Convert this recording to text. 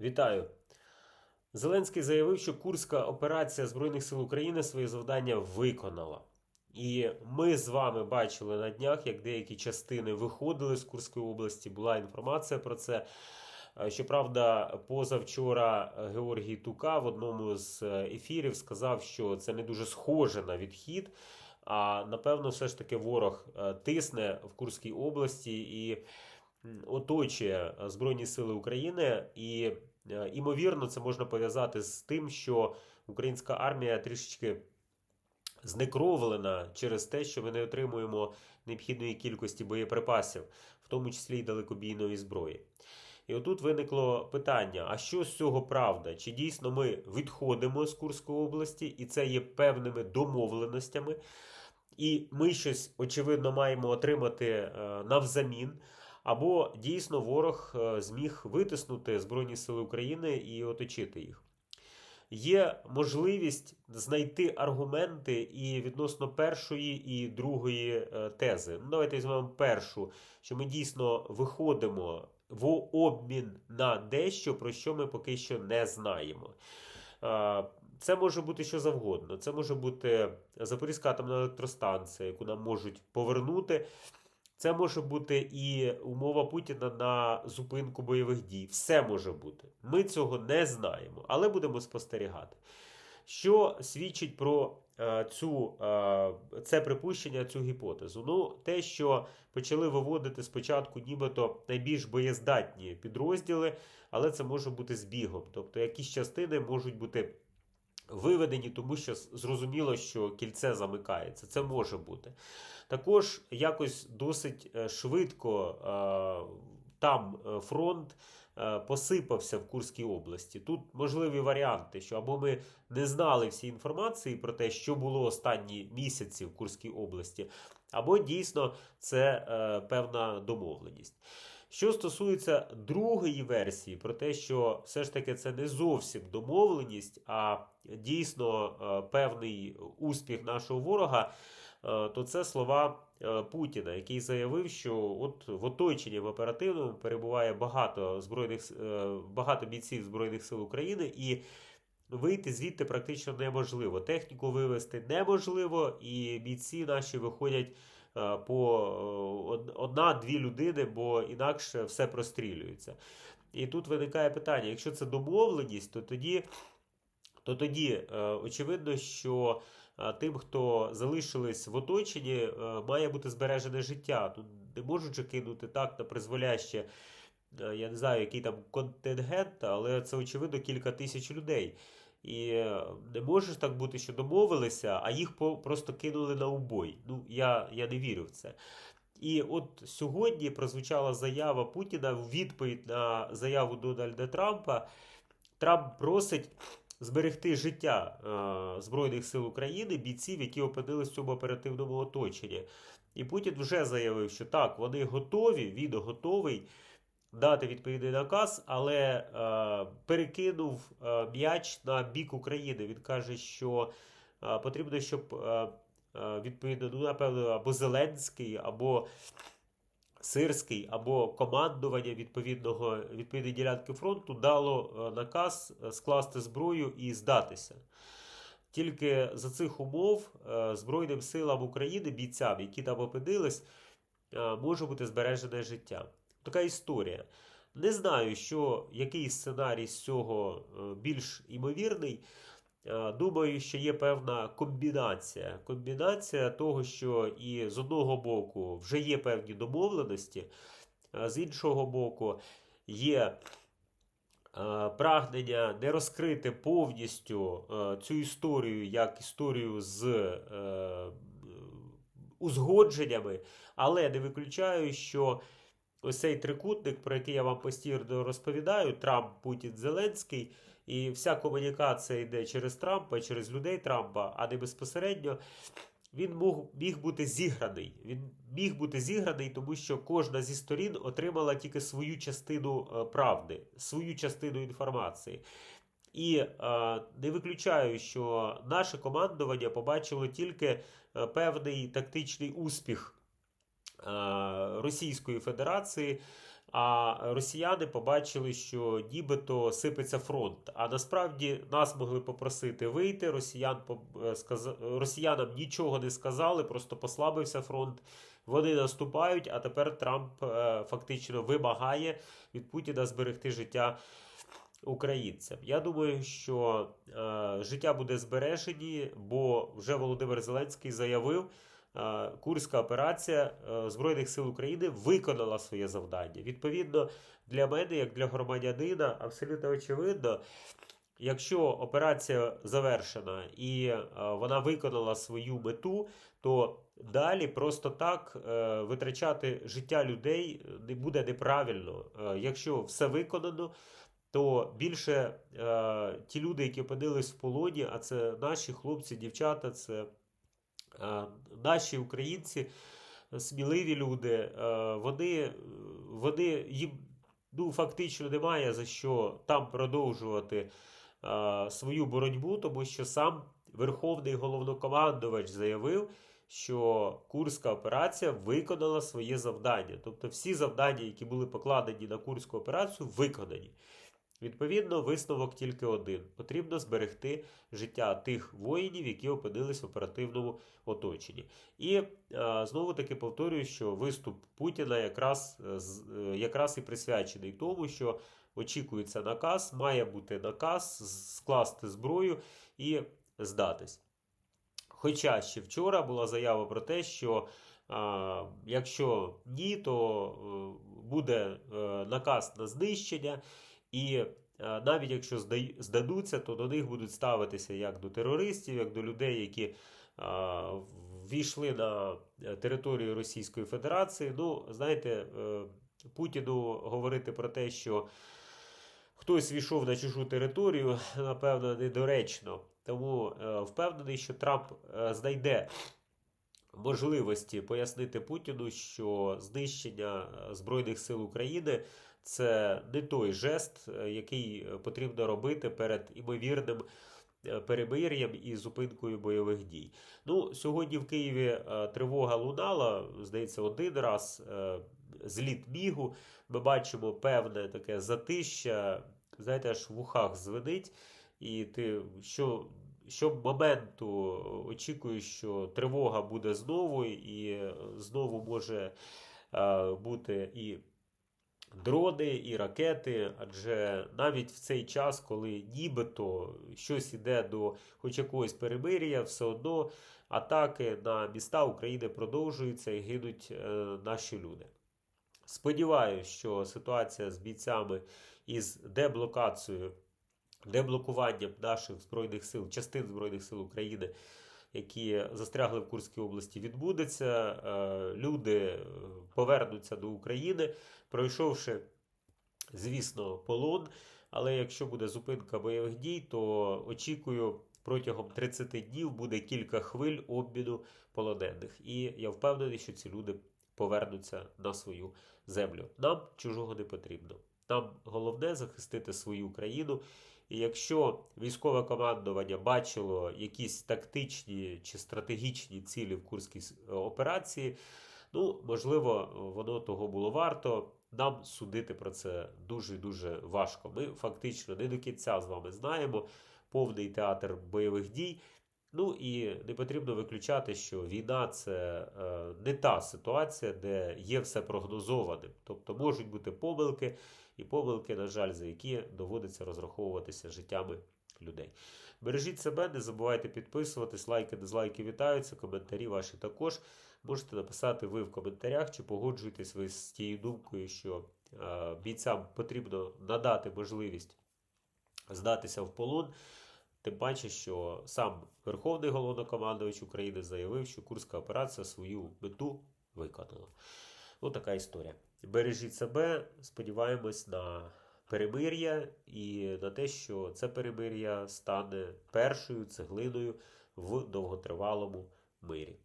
Вітаю. Зеленський заявив, що Курська операція Збройних сил України своє завдання виконала. І ми з вами бачили на днях, як деякі частини виходили з Курської області. Була інформація про це. Е, Щоправда, позавчора Георгій Тука в одному з ефірів сказав, що це не дуже схоже на відхід. А напевно, все ж таки ворог е, тисне в Курській області і оточує е, Збройні Сили України. І е, імовірно, це можна пов'язати з тим, що українська армія трішечки знекровлена через те, що ми не отримуємо необхідної кількості боєприпасів, в тому числі й далекобійної зброї. І отут виникло питання: а що з цього правда? Чи дійсно ми відходимо з Курської області, і це є певними домовленостями, і ми щось очевидно маємо отримати е, навзамін? Або дійсно ворог е, зміг витиснути Збройні Сили України і оточити їх? Є можливість знайти аргументи і відносно першої і другої е, тези. Ну, давайте візьмемо першу, що ми дійсно виходимо в обмін на дещо, про що ми поки що не знаємо. Е, Це може бути що завгодно. Це може бути Запорізька атомна електростанція, яку нам можуть повернути. Це може бути і умова Путіна на зупинку бойових дій. Все може бути. Ми цього не знаємо, але будемо спостерігати. Що свідчить про е, цю, е, це припущення, цю гіпотезу? Ну, те, що почали виводити спочатку нібито найбільш боєздатні підрозділи, але це може бути збігом. Тобто якісь частини можуть бути виведені, тому що зрозуміло, що кільце замикається. Це може бути. Також якось досить е, швидко е, там е, фронт посипався в Курській області. Тут можливі варіанти, що або ми не знали всі інформації про те, що було останні місяці в Курській області, або дійсно це певна домовленість. Що стосується другої версії, про те, що все ж таки це не зовсім домовленість, а дійсно е, певний успіх нашого ворога, е, то це слова е, Путіна, який заявив, що от в оточенні в оперативному перебуває багато збройних багато бійців збройних сил України і. Вийти звідти практично неможливо. Техніку вивезти неможливо, і бійці наші виходять по е, одна-дві людини, бо інакше все прострілюється. І тут виникає питання: якщо це домовленість, то тоді, то тоді е, очевидно, що е, тим, хто залишились в оточенні, е, має бути збережене життя. Тут не можуть же кинути так на призволяще. е, Я не знаю, який там контингент, але це очевидно кілька тисяч людей. І е, не може ж так бути, що домовилися, а їх просто кинули на убой. Ну, я, я не вірю в це. І от сьогодні прозвучала заява Путіна в відповідь на заяву Дональда Трампа. Трамп просить зберегти життя е, Збройних сил України, бійців, які опинились в цьому оперативному оточенні. І Путін вже заявив, що так, вони готові, він готовий дати відповідний наказ, але е, перекинув е, м'яч на бік України. Він каже, що е, потрібно, щоб е, е, відповідно, ну, напевно, або Зеленський, або Сирський, або командування відповідного відповідної ділянки фронту дало е, наказ скласти зброю і здатися. Тільки за цих умов Збройним силам України, бійцям, які там опинились, може бути збережене життя. Така історія. Не знаю, що, який сценарій з цього е, більш імовірний. Е, Думаю, що є певна комбінація. Комбінація того, що і з одного боку вже є певні домовленості, а з іншого боку, є е, прагнення не розкрити повністю цю історію як історію з узгодженнями, але не виключаю, що ось цей трикутник, про який я вам постійно розповідаю: Трамп, Путін, Зеленський, і вся комунікація йде через Трампа, через людей Трампа, а не безпосередньо. Він мог, міг бути зіграний. Він міг бути зіграний, тому що кожна зі сторін отримала тільки свою частину е, правди, свою частину інформації. І е, не виключаю, що наше командування побачило тільки е, певний тактичний успіх Російської Федерації А росіяни побачили, що нібито сипеться фронт. А насправді нас могли попросити вийти. Росіян е, росіянам нічого не сказали, просто послабився фронт. Вони наступають, а тепер Трамп е, фактично вимагає від Путіна зберегти життя українцям. Я думаю, що е, життя буде збережені, бо вже Володимир Зеленський заявив, е, Курська операція е, Збройних сил України виконала своє завдання. Відповідно, для мене, як для громадянина, абсолютно очевидно. Якщо операція завершена і е, вона виконала свою мету, то далі просто так е, витрачати життя людей не буде неправильно. Е, якщо все виконано, то більше е, ті люди, які опинились в полоні, а це наші хлопці, дівчата, це е, наші українці, сміливі люди, е, вони, вони їм ну, фактично немає за що там продовжувати е, свою боротьбу, тому що сам Верховний головнокомандувач заявив, що Курська операція виконала своє завдання. Тобто всі завдання, які були покладені на Курську операцію, виконані. Відповідно, висновок тільки один: потрібно зберегти життя тих воїнів, які опинились в оперативному оточенні. І е, знову таки повторюю, що виступ Путіна якраз, е, е, якраз і присвячений тому, що очікується наказ, має бути наказ скласти зброю і здатись. Хоча ще вчора була заява про те, що а, якщо ні, то буде наказ на знищення, і е, навіть якщо здадуться, то до них будуть ставитися як до терористів, як до людей, які а, ввійшли на е, територію Російської Федерації. Ну, знаєте, е, Путіну говорити про те, що хтось війшов на чужу територію, напевно, недоречно. Тому е, впевнений, що Трамп е, знайде можливості пояснити Путіну, що знищення е, Збройних сил України це не той жест, е, який е, потрібно робити перед імовірним е, перемир'ям і зупинкою бойових дій. Ну, сьогодні в Києві тривога лунала, здається, один раз. Зліт мігу, ми бачимо певне таке затища, знаєте, аж в ухах звенить, і ти що, що моменту очікуєш, що тривога буде знову, і знову може бути і дрони, і ракети, адже навіть в цей час, коли нібито щось іде до хоч якогось перемир'я, все одно атаки на міста України продовжуються і гинуть е, наші люди. Сподіваюсь, що ситуація з бійцями із деблокацією, деблокуванням наших збройних сил, частин збройних сил України, які застрягли в Курській області, відбудеться. Е, Люди е, повернуться до України, пройшовши, звісно, полон. Але якщо буде зупинка бойових дій, то очікую. Протягом 30 днів буде кілька хвиль обміну полонених. І я впевнений, що ці люди повернуться на свою землю. Нам чужого не потрібно. Нам головне захистити свою країну. І якщо військове командування бачило якісь тактичні чи стратегічні цілі в Курській операції, ну можливо, воно того було варто. Нам судити про це дуже дуже важко. Ми фактично не до кінця з вами знаємо повний театр бойових дій. Ну і не потрібно виключати, що війна це е, не та ситуація, де є все прогнозованим. Тобто можуть бути помилки, і помилки, на жаль, за які доводиться розраховуватися життями людей. Бережіть себе, не забувайте підписуватись, лайки, дизлайки вітаються, коментарі ваші також. Можете написати ви в коментарях, чи погоджуєтесь ви з тією думкою, що е, бійцям потрібно надати можливість здатися в полон. Тим паче, що сам Верховний головнокомандувач України заявив, що Курська операція свою мету виконала. Ну, така історія. Бережіть себе, сподіваємось на перемир'я і на те, що це перемир'я стане першою цеглиною в довготривалому мирі.